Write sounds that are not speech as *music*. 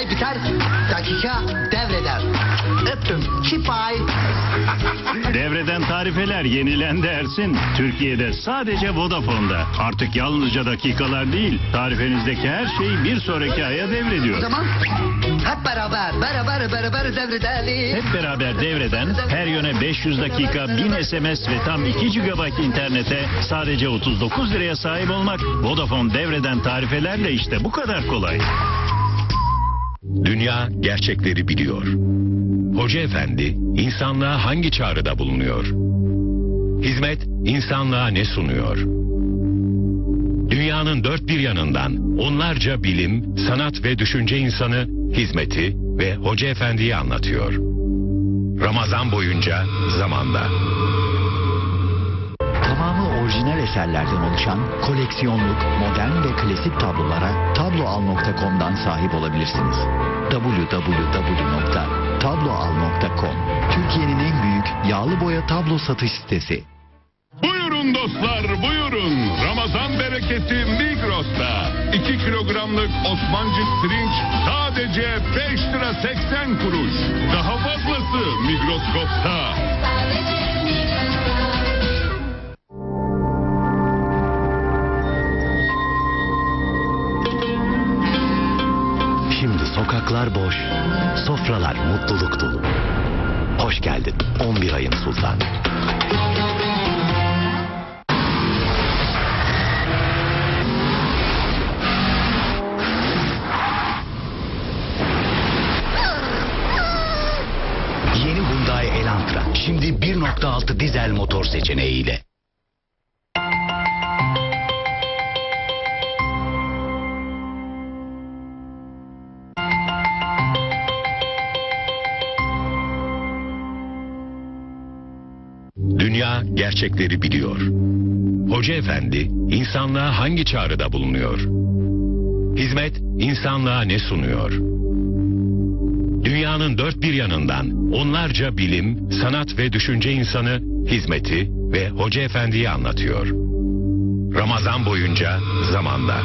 Ay biter, dakika devreder. Öptüm, çipay. *laughs* Devreden tarifeler yenilendi Ersin. Türkiye'de sadece Vodafone'da. Artık yalnızca dakikalar değil, tarifenizdeki her şeyi bir sonraki aya O devrediyor. zaman hep beraber, beraber, beraber devredelim. Hep beraber devreden her yöne 500 dakika, 1000 SMS ve tam 2 GB internete sadece 39 liraya sahip olmak Vodafone devreden tarifelerle işte bu kadar kolay. Dünya gerçekleri biliyor. Hoca efendi insanlığa hangi çağrıda bulunuyor? Hizmet insanlığa ne sunuyor? Dünyanın dört bir yanından onlarca bilim, sanat ve düşünce insanı hizmeti ve hoca efendiyi anlatıyor. Ramazan boyunca zamanda. Tamamı orijinal eserlerden oluşan koleksiyonluk, modern ve klasik tablolara tabloal.com'dan sahip olabilirsiniz. www.tabloal.com Türkiye'nin en büyük yağlı boya tablo satış sitesi. Buyurun dostlar buyurun. Ramazan bereketi Migros'ta. 2 kilogramlık Osmancık pirinç sadece 5 lira 80 kuruş. Daha fazlası Migroskop'ta. Şimdi sokaklar boş, sofralar mutluluk dolu. Hoş geldin 11 ayın sultanı. Yeni Hyundai Elantra şimdi 1.6 dizel motor seçeneğiyle. Dünya gerçekleri biliyor. Hoca efendi insanlığa hangi çağrıda bulunuyor? Hizmet insanlığa ne sunuyor? Dünyanın dört bir yanından onlarca bilim, sanat ve düşünce insanı hizmeti ve hoca efendiyi anlatıyor. Ramazan boyunca zamanda.